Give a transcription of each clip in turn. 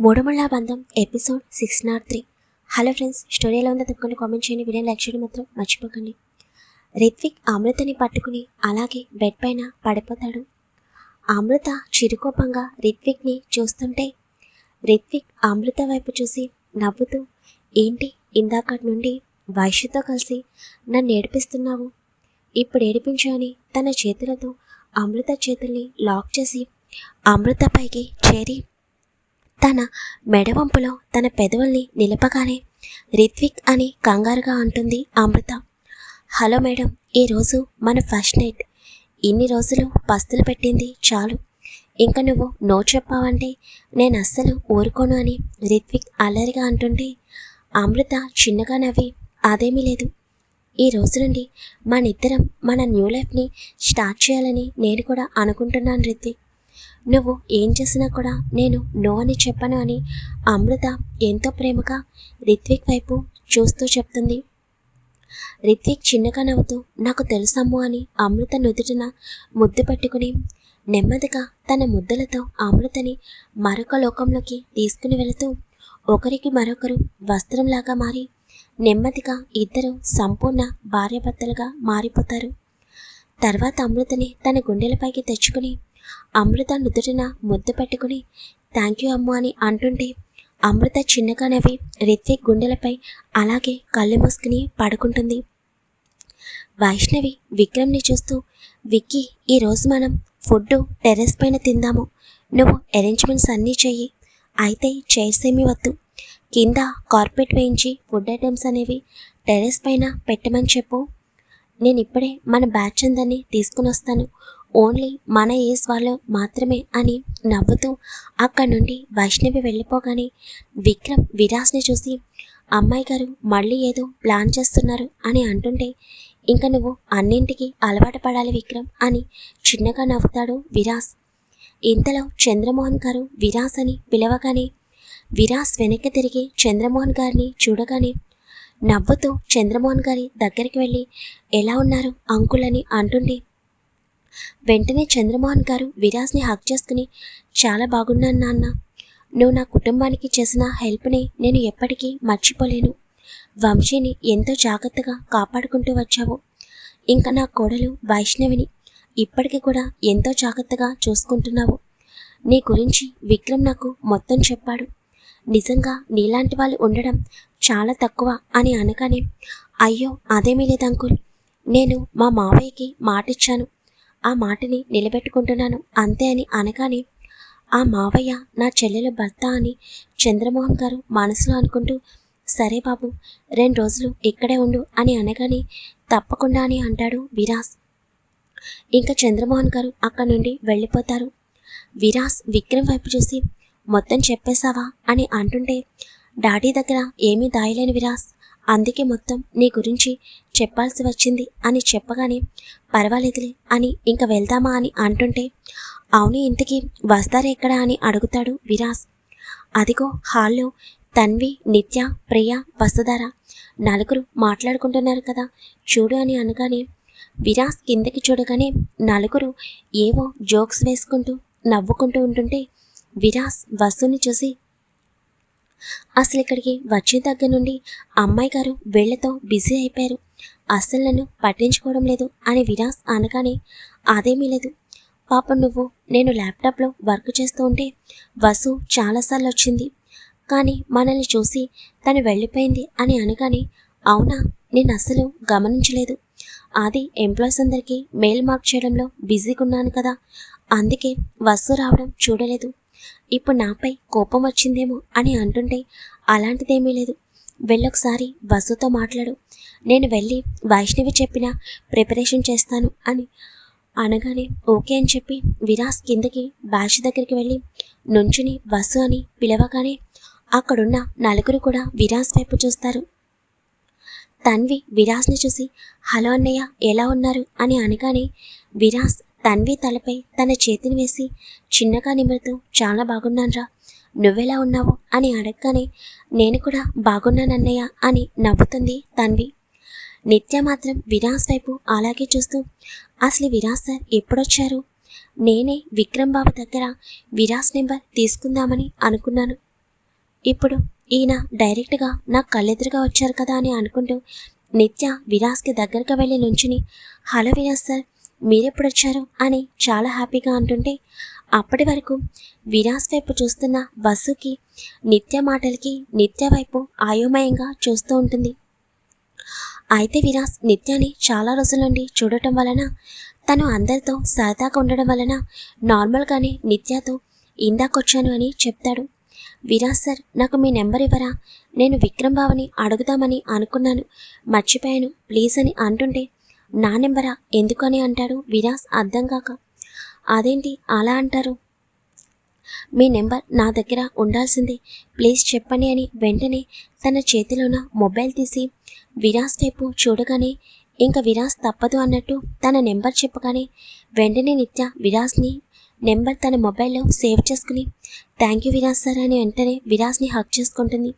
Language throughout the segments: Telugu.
మూడమళ్ళ బంధం episode six nought three. Hello friends story ఎలా ఉందో తప్పకుండా కామెంట్ చేయండి వీడియో లైక్ చేయడం మాత్రం మర్చిపోకండి. రిత్విక్ అమృతని పట్టుకుని అలాగే బెడ్ పైన పడిపోతాడు. అమృత చిరుకోపంగా రిత్విక్ని చూస్తుంటే రిత్విక్ అమృత వైపు చూసి నవ్వుతూ ఏంటి ఇందాకటి నుండి వైశ్యతో కలిసి నన్ను ఏడిపిస్తున్నావు? ఇప్పుడు ఏడిపించు అని తన చేతులతో అమృత చేతుల్ని లాక్ చేసి అమృతపైకి చేరి తన మెడవంపులో తన పెదవుల్ని నిలపగానే రిత్విక్ అని కంగారుగా అంటుంది అమృత. హలో మేడం ఈరోజు మన ఫస్ట్ నైట్. ఇన్ని రోజులు పస్తులు పెట్టింది చాలు. ఇంకా నువ్వు నో చెప్పావంటే నేను అస్సలు ఊరుకోను అని రిత్విక్ అల్లరిగా అంటుంటే అమృత చిన్నగా నవ్వి అదేమీ లేదు. ఈ రోజు నుండి మన ఇద్దరం మన న్యూ లైఫ్ని స్టార్ట్ చేయాలని నేను కూడా అనుకుంటున్నాను రిత్విక్. నువ్వు ఏం చేసినా కూడా నేను నో అని చెప్పను అని అమృత ఎంతో ప్రేమగా రిత్విక్ వైపు చూస్తూ చెప్తుంది. రిత్విక్ చిన్నగా నవ్వుతూ నాకు తెలుసమ్ము అని అమృత నుదుటిన ముద్దు పెట్టుకుని నెమ్మదిగా తన ముద్దలతో అమృతని మరొక లోకంలోకి తీసుకుని వెళుతూ ఒకరికి మరొకరు వస్త్రంలాగా మారి నెమ్మదిగా ఇద్దరు సంపూర్ణ భార్యాభర్తలుగా మారిపోతారు. తర్వాత అమృతని తన గుండెలపైకి తెచ్చుకుని అమృత నుదుటిన ముద్దు పెట్టుకుని థ్యాంక్ యూ అమ్మ అని అంటుంటే అమృత చిన్నగా నవ్వి రిత్విక్ గుండెలపై అలాగే కళ్ళు మూసుకుని పడుకుంటుంది. వైష్ణవి విక్రమ్ని చూస్తూ విక్కీ ఈరోజు మనం ఫుడ్ టెర్రస్ పైన తిందాము. నువ్వు అరేంజ్మెంట్స్ అన్నీ చెయ్యి. అయితే చైర్స్ ఏమీ వద్దు. కింద కార్పెట్ వేయించి ఫుడ్ ఐటమ్స్ అనేవి టెర్రస్ పైన పెట్టమని చెప్పు. నేను ఇప్పుడే మన బ్యాచ్ అందరినీ తీసుకుని వస్తాను. ఓన్లీ మన ఏజ్ వాళ్ళు మాత్రమే అని నవ్వుతూ అక్కడి నుండి వైష్ణవి వెళ్ళిపోగానే విక్రమ్ విరాస్ని చూసి అమ్మాయి గారు మళ్ళీ ఏదో ప్లాన్ చేస్తున్నారు అని అంటుంటే ఇంకా నువ్వు అన్నింటికి అలవాటు పడాలి విక్రమ్ అని చిన్నగా నవ్వుతాడు విరాస్ ఇంతలో చంద్రమోహన్ గారు విరాస్ అని పిలవగానే విరాస్ వెనక్కి తిరిగి చంద్రమోహన్ గారిని చూడగానే నవ్వుతూ చంద్రమోహన్ గారి దగ్గరికి వెళ్ళి ఎలా ఉన్నారు అంకుల్ అని అంటుండే వెంటనే చంద్రమోహన్ గారు విరాజ్ని హక్ చేసుకుని చాలా బాగున్నాను నాన్న. నువ్వు నా కుటుంబానికి చేసిన హెల్ప్ని నేను ఎప్పటికీ మర్చిపోలేను. వంశీని ఎంతో జాగ్రత్తగా కాపాడుకుంటూ వచ్చావు. ఇంకా నా కోడలు వైష్ణవిని ఇప్పటికీ కూడా ఎంతో జాగ్రత్తగా చూసుకుంటున్నావు. నీ గురించి విక్రమ్ నాకు మొత్తం చెప్పాడు. నిజంగా నీలాంటి వాళ్ళు ఉండడం చాలా తక్కువ అని అనగానే అయ్యో అదేమీ లేదు అంకుల్ నేను మా మావయ్యకి మాటిచ్చాను. ఆ మాటని నిలబెట్టుకుంటున్నాను. అంతే అని అనగానే ఆ మావయ్య నా చెల్లెల భర్త అని చంద్రమోహన్ గారు మనసులో అనుకుంటూ సరే బాబు రెండు రోజులు ఇక్కడే ఉండు అని అనగానే తప్పకుండా అని అంటాడు విరాస్. ఇంకా చంద్రమోహన్ గారు అక్కడి నుండి వెళ్ళిపోతారు. విరాస్ విక్రమ్ వైపు చూసి మొత్తం చెప్పేశావా? అని అంటుంటే డాడీ దగ్గర ఏమీ దాయలేని విరాస్. అందుకే మొత్తం నీ గురించి చెప్పాల్సి వచ్చింది అని చెప్పగానే పర్వాలేదులే అని ఇంక వెళ్దామా అని అంటుంటే అవును ఇంతకీ వస్తారెక్కడా అని అడుగుతాడు విరాస్. అదిగో హాల్లో తన్వి నిత్య ప్రియ వసుధార నలుగురు మాట్లాడుకుంటున్నారు కదా చూడు అని అనగానే విరాస్ కిందకి చూడగానే నలుగురు ఏవో జోక్స్ వేసుకుంటూ నవ్వుకుంటూ ఉంటుంటే విరాస్ వసుని చూసి అసలు ఇక్కడికి వచ్చిన దగ్గర నుండి అమ్మాయి గారు వీళ్ళతో బిజీ అయిపోయారు. అస్సలు నన్ను పట్టించుకోవడం లేదు అని విరాస్ అనగానే అదేమీ లేదు. పాపం నువ్వు నేను ల్యాప్టాప్లో వర్క్ చేస్తూ ఉంటే వసు చాలాసార్లు వచ్చింది. కానీ మనల్ని చూసి తను వెళ్ళిపోయింది అని అనగానే అవునా నేను అస్సలు గమనించలేదు. అది ఎంప్లాయీస్ అందరికీ మెయిల్ మార్క్ చేయడంలో బిజీగా ఉన్నాను కదా. అందుకే వసు రావడం చూడలేదు. ఇప్పుడు నాపై కోపం వచ్చిందేమో అని అంటుంటే అలాంటిదేమీ లేదు. వెళ్ళొకసారి బస్సుతో మాట్లాడు. నేను వెళ్ళి వైష్ణవి చెప్పిన ప్రిపరేషన్ చేస్తాను అని అనగానే ఓకే అని చెప్పి విరాస్ కిందకి బ్యాష్ దగ్గరికి వెళ్ళి నుంచుని బస్సు అని పిలవగానే అక్కడున్న నలుగురు కూడా విరాస్ వైపు చూస్తారు. తన్వి విరాస్ని చూసి హలో అన్నయ్య ఎలా ఉన్నారు? అని అనగానే విరాస్ తన్వి తలపై తన చేతిని వేసి చిన్నగా నిమురుతూ చాలా బాగున్నాన్రా. నువ్వెలా ఉన్నావు? అని అడగగానే నేను కూడా బాగున్నానన్నయ్య అని నవ్వుతుంది తన్వి. నిత్య మాత్రం విరాస్ వైపు అలాగే చూస్తూ అసలు విరాస్ సార్ ఎప్పుడొచ్చారు? నేనే విక్రమ్ బాబు దగ్గర విరాస్ నెంబర్ తీసుకుందామని అనుకున్నాను. ఇప్పుడు ఈయన డైరెక్ట్గా నాకు కళ్ళెదురుగా వచ్చారు కదా అని అనుకుంటూ నిత్య విరాస్కి దగ్గరగా వెళ్ళి నుంచుని హలో విరాస్ సార్ మీరెప్పుడు వచ్చారు అని చాలా హ్యాపీగా అంటుంటే అప్పటి వరకు విరాస్ వైపు చూస్తున్న బస్సుకి నిత్య మాటలకి నిత్య వైపు ఆయోమయంగా చూస్తూ ఉంటుంది. అయితే విరాస్ నిత్యాని చాలా రోజుల నుండి చూడటం వలన తను అందరితో సరదాగా ఉండడం వలన నార్మల్గానే నిత్యతో ఇందాకొచ్చాను అని చెప్తాడు. విరాజ్ సార్ నాకు మీ నెంబర్ ఇవ్వరా? నేను విక్రమ్ బావని అడుగుదామని అనుకున్నాను. మర్చిపోయాను. ప్లీజ్ అని అంటుంటే నా నెంబరా? ఎందుకని అంటాడు విరాస్ అర్థం కాక. అదేంటి అలా అంటారు? మీ నెంబర్ నా దగ్గర ఉండాల్సిందే. ప్లీజ్ చెప్పండి అని వెంటనే తన చేతిలోన మొబైల్ తీసి విరాస్ వైపు చూడగానే ఇంకా విరాస్ తప్పదు అన్నట్టు తన నెంబర్ చెప్పగానే వెంటనే నిత్య విరాస్ని నెంబర్ తన మొబైల్లో సేవ్ చేసుకుని థ్యాంక్ యూ విరాస్ సార్ అని వెంటనే విరాస్ని హక్ చేసుకుంటుంది.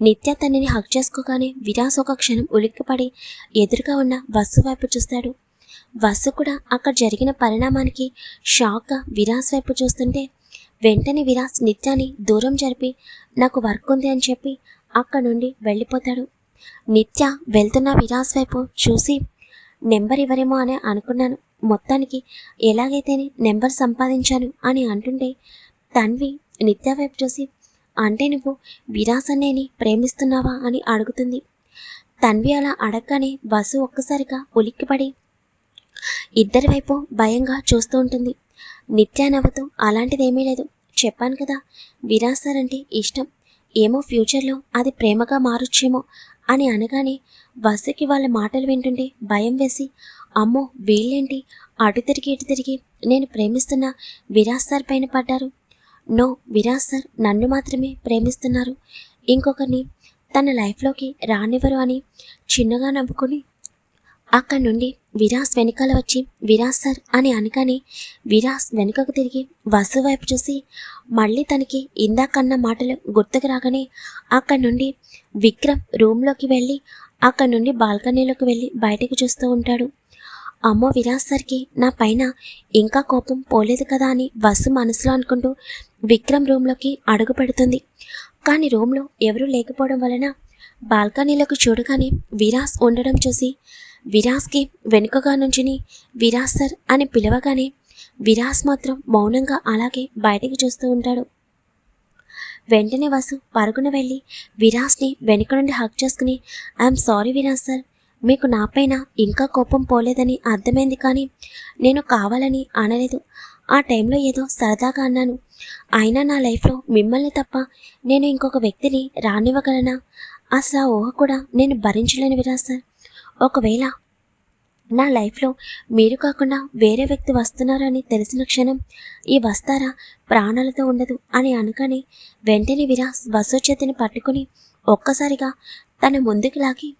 నిత్య తనని హక్ చేసుకోగానే విరాస్ ఒక క్షణం ఉలిక్కిపడి ఎదురుగా ఉన్న బస్సు వైపు చూస్తాడు. వసు కూడా అక్కడ జరిగిన పరిణామానికి షాక్గా విరాస్ వైపు చూస్తుంటే వెంటనే విరాస్ నిత్యాని దూరం జరిపి నాకు వర్క్ ఉంది అని చెప్పి అక్కడ నుండి వెళ్ళిపోతాడు. నిత్య వెళ్తున్న విరాస్ వైపు చూసి నెంబర్ ఇవ్వరేమో అని అనుకున్నాను. మొత్తానికి ఎలాగైతేనే నెంబర్ సంపాదించాను అని అంటుంటే తన్వి నిత్య వైపు చూసి అంటే నువ్వు విరాస్ ప్రేమిస్తున్నావా అని అడుగుతుంది. తన్వి అలా అడగగానే బస్సు ఒక్కసారిగా ఉలిక్కిపడి ఇద్దరి వైపు భయంగా చూస్తూ ఉంటుంది. నిత్య నవ్వుతూ అలాంటిదేమీ లేదు. చెప్పాను కదా విరాస్ సార్ అంటే ఇష్టం. ఏమో ఫ్యూచర్లో అది ప్రేమగా మారొచ్చేమో అని అనగానే బస్సుకి వాళ్ళ మాటలు వింటుంటే భయం వేసి అమ్మో వీళ్ళేంటి? అటు తిరిగి ఇటు తిరిగి నేను ప్రేమిస్తున్న విరాస్ సార్ పైన పడ్డారు. నో విరాజ్ సార్ నన్ను మాత్రమే ప్రేమిస్తున్నారు. ఇంకొకరిని తన లైఫ్లోకి రానివ్వరు అని చిన్నగా నవ్వుకొని అక్కడి నుండి విరాస్ వెనకాల వచ్చి విరాస్ సార్ అని అనగానే విరాస్ వెనుకకు తిరిగి వసు వైపు చూసి మళ్ళీ తనకి ఇందాకన్న మాటలు గుర్తుకు రాగానే అక్కడి నుండి విక్రమ్ రూమ్లోకి వెళ్ళి అక్కడి నుండి బాల్కనీలోకి వెళ్ళి బయటకు చూస్తూ ఉంటాడు. అమ్మో విరాజ్ సార్కి నా పైన ఇంకా కోపం పోలేదు కదా అని బస్సు మనసులో అనుకుంటూ విక్రమ్ రూమ్లోకి అడుగు పెడుతుంది. కానీ రూమ్లో ఎవరూ లేకపోవడం వలన బాల్కనీలకు చూడగానే విరాస్ ఉండడం చూసి విరాస్కి వెనుకగా నుంచుని విరాస్ సార్ అని పిలవగానే విరాస్ మాత్రం మౌనంగా అలాగే బయటికి చూస్తూ ఉంటాడు. వెంటనే వసు పరుగున వెళ్ళి విరాస్ని వెనుక నుండి హక్ చేసుకుని ఐఎమ్ సారీ విరాజ్ సార్ మీకు నాపైన ఇంకా కోపం పోలేదని అర్థమైంది కానీ నేను కావాలని అనలేదు. ఆ టైంలో ఏదో సరదాగా అన్నాను. అయినా నా లైఫ్లో మిమ్మల్ని తప్ప నేను ఇంకొక వ్యక్తిని రానివ్వగలనా? అసలు ఆ ఊహ కూడా నేను భరించలేని విరా సార్. ఒకవేళ నా లైఫ్లో మీరు కాకుండా వేరే వ్యక్తి వస్తున్నారని తెలిసిన క్షణం ఈ వస్తారా ప్రాణాలతో ఉండదు అని అనగానే వెంటనే విరాస్ బస్సు పట్టుకుని ఒక్కసారిగా తన ముందుకు లాగి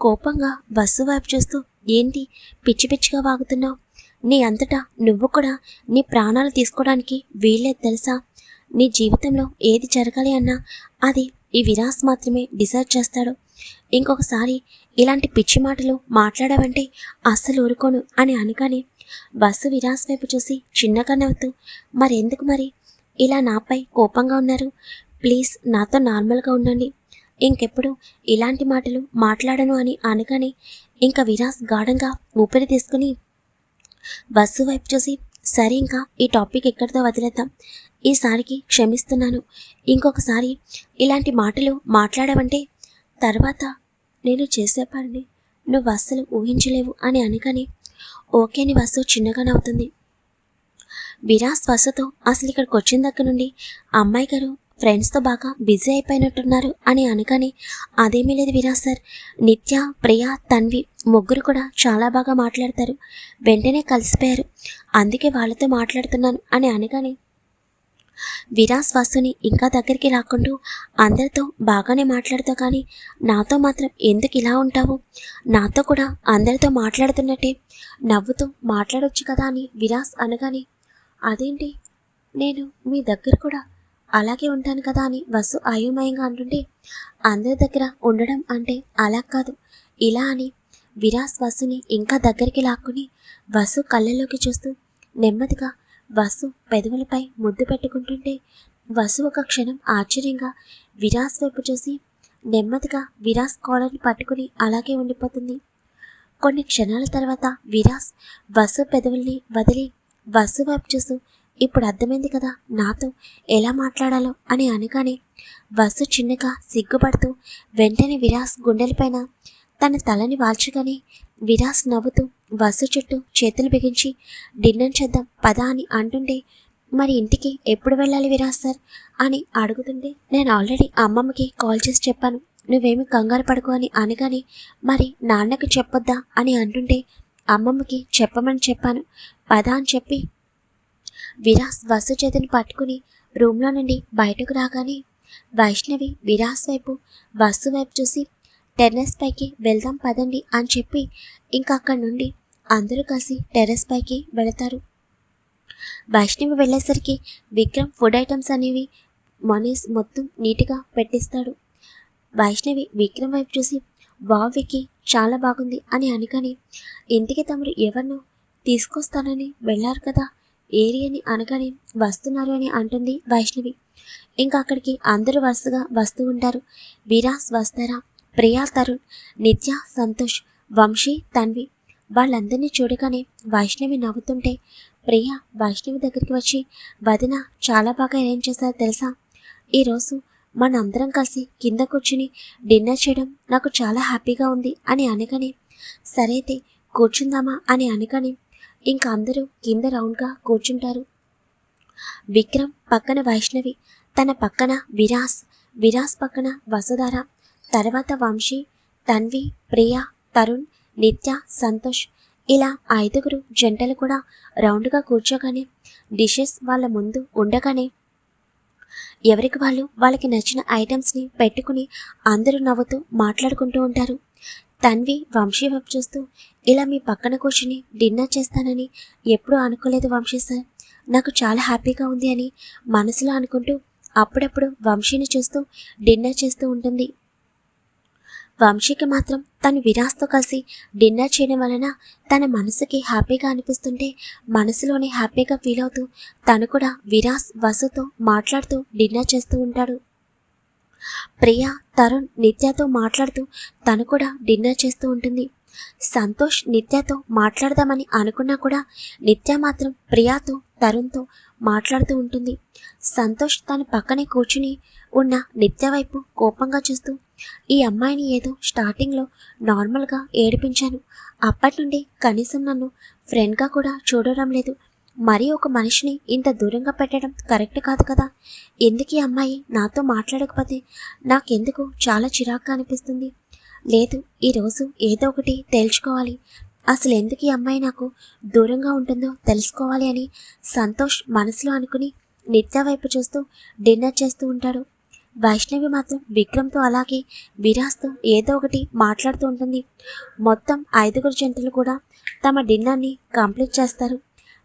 కోపంగా బస్సు వైపు చూస్తూ ఏంటి? పిచ్చి పిచ్చిగా వాగుతున్నావు? నీ అంతటా నువ్వు కూడా నీ ప్రాణాలు తీసుకోవడానికి వీల్లేదు తెలుసా? నీ జీవితంలో ఏది జరగాలి అన్నా అది ఈ విరాస్ మాత్రమే డిసైడ్ చేస్తాడు. ఇంకొకసారి ఇలాంటి పిచ్చి మాటలు మాట్లాడావంటే అస్సలు ఊరుకోను అని అనగానే బస్సు విరాస్ వైపు చూసి చిన్నగా నవ్వుతూ మరెందుకు మరి? ఇలా నాపై కోపంగా ఉన్నారు. ప్లీజ్ నాతో నార్మల్గా ఉండండి. ఇంకెప్పుడు ఇలాంటి మాటలు మాట్లాడను అని అనగానే ఇంకా విరాస్ గాఢంగా ఊపిరి తీసుకుని బస్సు వైపు చూసి సరే ఇంకా ఈ టాపిక్ ఎక్కడితో వదిలేద్దాం. ఈసారికి క్షమిస్తున్నాను. ఇంకొకసారి ఇలాంటి మాటలు మాట్లాడమంటే తర్వాత నేను చేసే పనిని నువ్వు అస్సలు ఊహించలేవు అని అనగానే ఓకే అని వసు చిన్నగా నవ్వుతుంది. విరాస్ వసుతో అసలు ఇక్కడికి వచ్చిన దగ్గర నుండి అమ్మాయి గారు ఫ్రెండ్స్తో బాగా బిజీ అయిపోయినట్టున్నారు అని అనగానే అదేమీ లేదు విరాజ్ సార్. నిత్య ప్రియ తన్వి ముగ్గురు కూడా చాలా బాగా మాట్లాడతారు. వెంటనే కలిసిపోయారు. అందుకే వాళ్ళతో మాట్లాడుతున్నాను అని అనగానే విరాస్ వసుని ఇంకా దగ్గరికి రాకుండా అందరితో బాగానే మాట్లాడుతావు కానీ నాతో మాత్రం ఎందుకు ఇలా ఉంటావు? నాతో కూడా అందరితో మాట్లాడుతున్నట్టే. నవ్వుతూ మాట్లాడొచ్చు కదా అని విరాస్ అనగానే అదేంటి? నేను మీ దగ్గర కూడా అలాగే ఉంటాను కదా అని వసు అయోమయంగా అంటుంటే అందరి దగ్గర ఉండడం అంటే అలా కాదు. ఇలా అని విరాస్ వసుని ఇంకా దగ్గరికి లాక్కుని వసు కళ్ళలోకి చూస్తూ నెమ్మదిగా వసు పెదవులపై ముద్దు పెట్టుకుంటుంటే వసు ఒక క్షణం ఆశ్చర్యంగా విరాస్ వైపు చూసి నెమ్మదిగా విరాస్ కాలర్ని పట్టుకుని అలాగే ఉండిపోతుంది. కొన్ని క్షణాల తర్వాత విరాస్ వసు పెదవుల్ని వదిలి వసు వైపు చూస్తూ ఇప్పుడు అర్థమైంది కదా నాతో ఎలా మాట్లాడాలో అని అనగానే వసు చిన్నగా సిగ్గుపడుతూ వెంటనే విరాస్ గుండెలపైన తన తలని వాల్చగానే విరాస్ నవ్వుతూ వసు చుట్టూ చేతులు బిగించి డిన్నర్ చేద్దాం పదా అని అంటుంటే మరి ఇంటికి ఎప్పుడు వెళ్ళాలి విరాస్ సార్? అని అడుగుతుంటే నేను ఆల్రెడీ అమ్మమ్మకి కాల్ చేసి చెప్పాను నువ్వేమి కంగారు పడుకో అని అనగానే మరి నాన్నకి చెప్పొద్దా అని అంటుంటే అమ్మమ్మకి చెప్పమని చెప్పాను పదా అని చెప్పి విరాస్ వసు చేతిని పట్టుకుని రూమ్లో నుండి బయటకు రాగానే వైష్ణవి విరాస్ వైపు వసు వైపు చూసి టెర్రస్ పైకి వెళ్దాం పదండి అని చెప్పి ఇంకా అక్కడి నుండి అందరూ కలిసి టెర్రస్ పైకి వెళతారు. వైష్ణవి వెళ్ళేసరికి విక్రమ్ ఫుడ్ ఐటమ్స్ అనేవి మనీస్ మొత్తం నీట్గా పెట్టిస్తాడు. వైష్ణవి విక్రమ్ వైపు చూసి వావికి చాలా బాగుంది అని అనుకని ఇంటికి తమరు ఎవరినో తీసుకొస్తానని వెళ్ళారు కదా ఏరి అని అనగానే వస్తున్నారు అని అంటుంది వైష్ణవి. ఇంకా అక్కడికి అందరూ వరుసగా వస్తూ ఉంటారు. విరాస్ వస్తారా ప్రియా తరుణ్ నిత్య సంతోష్ వంశీ తన్వి వాళ్ళందరినీ చూడగానే వైష్ణవి నవ్వుతుంటే ప్రియ వైష్ణవి దగ్గరికి వచ్చి వదిన చాలా బాగా అరేంజ్ చేశారు తెలుసా? ఈరోజు మనందరం కలిసి కింద కూర్చుని డిన్నర్ చేయడం నాకు చాలా హ్యాపీగా ఉంది అని అనగానే సరే అయితే కూర్చుందామా అని అనగానే ఇంకా అందరూ కింద రౌండ్గా కూర్చుంటారు. విక్రమ్ పక్కన వైష్ణవి తన పక్కన విరాస్ విరాస్ పక్కన వసుధార తర్వాత వంశీ తన్వి ప్రియ తరుణ్ నిత్య సంతోష్ ఇలా ఐదుగురు జంటలు కూడా రౌండ్గా కూర్చోగానే డిషెస్ వాళ్ళ ముందు ఉండగానే ఎవరికి వాళ్ళు వాళ్ళకి నచ్చిన ఐటమ్స్ని పెట్టుకుని అందరూ నవ్వుతూ మాట్లాడుకుంటూ ఉంటారు. తన్వి వంశీ వైపు చూస్తూ ఇలా మీ పక్కన కూర్చుని డిన్నర్ చేస్తానని ఎప్పుడూ అనుకోలేదు వంశీ సార్. నాకు చాలా హ్యాపీగా ఉంది అని మనసులో అనుకుంటూ అప్పుడప్పుడు వంశీని చూస్తూ డిన్నర్ చేస్తూ ఉంటుంది. వంశీకి మాత్రం తను విరాస్తో కలిసి డిన్నర్ చేయడం వలన తన మనసుకి హ్యాపీగా అనిపిస్తుంటే మనసులోనే హ్యాపీగా ఫీల్ అవుతూ తను కూడా విరాస్ వసుతో మాట్లాడుతూ డిన్నర్ చేస్తూ ఉంటాడు. ప్రియ తరుణ్ నిత్యతో మాట్లాడుతూ తను కూడా డిన్నర్ చేస్తూ ఉంటుంది. సంతోష్ నిత్యతో మాట్లాడదామని అనుకున్నా కూడా నిత్య మాత్రం ప్రియాతో తరుణ్తో మాట్లాడుతూ ఉంటుంది. సంతోష్ తన పక్కనే కూర్చుని ఉన్న నిత్య వైపు కోపంగా చూస్తూ ఈ అమ్మాయిని ఏదో స్టార్టింగ్లో నార్మల్గా ఏడిపించాను. అప్పటి నుండి కనీసం నన్ను ఫ్రెండ్గా కూడా చూడడం లేదు. మరి ఒక మనిషిని ఇంత దూరంగా పెట్టడం కరెక్ట్ కాదు కదా? ఎందుకు ఈ అమ్మాయి నాతో మాట్లాడకపోతే? నాకెందుకు? చాలా చిరాగ్గా అనిపిస్తుంది. లేదు ఈరోజు ఏదో ఒకటి తేల్చుకోవాలి. అసలు ఎందుకు ఈ అమ్మాయి నాకు దూరంగా ఉంటుందో తెలుసుకోవాలి అని సంతోష్ మనసులో అనుకుని నిత్య వైపు చూస్తూ డిన్నర్ చేస్తూ ఉంటాడు. వైష్ణవి మాత్రం విక్రమ్తో అలాగే విరాస్తో ఏదో ఒకటి మాట్లాడుతూ ఉంటుంది. మొత్తం ఐదుగురు జంటలు కూడా తమ డిన్నర్ని కంప్లీట్ చేస్తారు.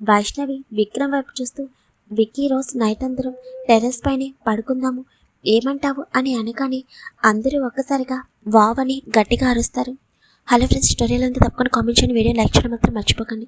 వైష్ణవి విక్రమ్ వైపు చూస్తూ విక్కీ రోజ్ నైట్ అందరం టెర్రస్ పైనే పడుకుందాము ఏమంటావు? అని అనగానే అందరూ ఒక్కసారిగా వావ్ అని గట్టిగా అరుస్తారు. హలో ఫ్రెండ్స్ స్టోరీలో తప్పకుండా కామెంట్ చేయండి. వీడియో లైక్ చేయడం మాత్రం మర్చిపోకండి.